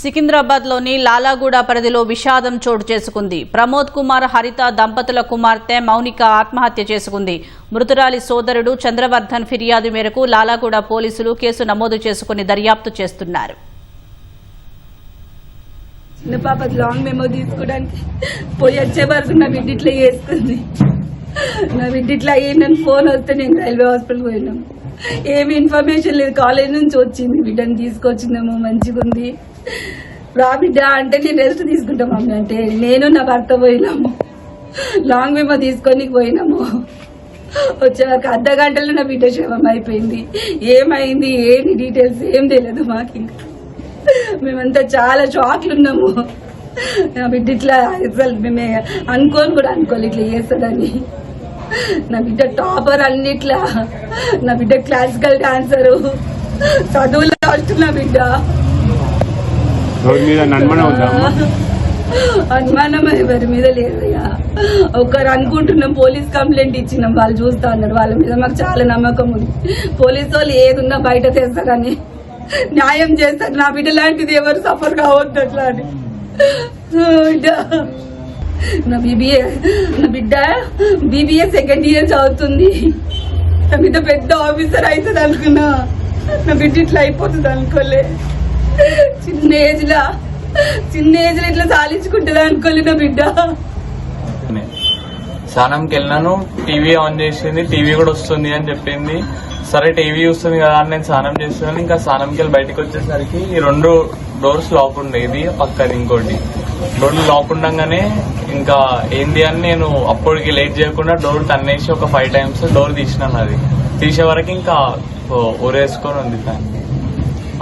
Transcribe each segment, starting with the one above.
సికింద్రాబాద్లోని లాలాగూడ పరిధిలో విషాదం చోటు చేసుకుంది. ప్రమోద్ కుమార్ హరిత దంపతుల కుమార్తె మౌనిక ఆత్మహత్య చేసుకుంది. మృతురాలి సోదరుడు చంద్రవర్ధన్ ఫిర్యాదు మేరకు లాలాగూడ పోలీసులు కేసు నమోదు చేసుకుని దర్యాప్తు చేస్తున్నారు. చిన్న పాప లాంగ్ మెమో తీసుకోవడానికి పోయి వచ్చే వరకు నా బిడ్డ ఇట్లా చేసుకుంది నా బిడ్డ ఇట్లా అయ్యిందని ఫోన్ వస్తే నేను రైల్వే హాస్పిటల్ పోయినాం. ఏమి ఇన్ఫర్మేషన్ లేదు. కాలేజ్ నుంచి వచ్చింది. బిడ్డని తీసుకొచ్చిందేమో మంచిగా ఉంది. రా బిడ్డ అంటే నేను రెస్ట్ తీసుకుంటాం మమ్మీ అంటే. నేను నా భర్త పోయినాము. లాంగ్ మేమో తీసుకొని పోయినాము. వచ్చేవారికి అర్ధ గంటలో నా బిడ్డ శవం అయిపోయింది. ఏమైంది? ఏంటి డీటెయిల్స్ ఏం తెలియదు మాకు ఇంకా. మేమంతా చాలా షాక్లు ఉన్నాము. నా బిడ్డ ఇట్లా అసలు మేమే అనుకోని కూడా అనుకోవాలి ఇట్లా చేస్తుందని నా బిడ్డ టాపర్ అన్నిట్లా. నా బిడ్డ క్లాసికల్ డాన్సరు. చదువులో ఫస్ట్ నా బిడ్డ అనుమానం ఎవరి మీద లేదయ్యా. ఒకరు అనుకుంటున్నాం పోలీస్ కంప్లైంట్ ఇచ్చినాం వాళ్ళు చూస్తా అన్నారు. వాళ్ళ మీద మాకు చాలా నమ్మకం ఉంది. పోలీసు వాళ్ళు ఏదున్నా బయట తెస్తారని. న్యాయం చేస్తారు. నా బిడ్డ లాంటిది ఎవరు సఫర్ కావద్దు అట్లా అని. నా బీబీఏ నా బిడ్డ బీబీఏ సెకండ్ ఇయర్ చదువుతుంది. నా బిడ్డ పెద్ద ఆఫీసర్ అవుతుంది అనుకున్నా. నా బిడ్డ ఇట్లా అయిపోతుంది అనుకోలే. చిన్న ఏజ్ లా చిన్న ఏజ్లో ఇట్లా సాధించుకుంటుంది అనుకోలే నా బిడ్డ. స్నానంకి వెళ్ళినాను టీవీ ఆన్ చేసింది టీవీ కూడా వస్తుంది అని చెప్పింది. సరే టీవీ చూస్తుంది కదా అని నేను స్నానం చేస్తున్నాను. ఇంకా స్నానంకి వెళ్ళి బయటకు వచ్చేసరికి ఈ రెండు డోర్స్ లాక్ ఉండేది పక్కది ఇంకోటి. డోర్లు లాక్ ఉండగానే ఇంకా ఏంది అని నేను అప్పటికి లేట్ చేయకుండా డోర్ తన్నేసి ఒక ఫైవ్ టైమ్స్ డోర్ తీసినాను అది తీసే వరకు ఇంకా ఊరేసుకొని ఉంది ఫ్యాన్.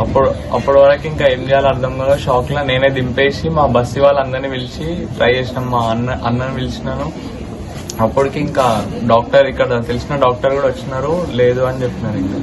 అప్పుడు అప్పటి వరకు ఇంకా ఏం చేయాలో అర్థం కాదు షాక్లో నేనే దింపేసి మా బస్సు వాళ్ళందరినీ పిలిచి ట్రై చేసినాం మా అన్న అన్నని పిలిచినాను. అప్పటికి ఇంకా డాక్టర్ ఇక్కడ తెలిసిన డాక్టర్ కూడా వచ్చినారు లేదు అని చెప్పినారు ఇంకా.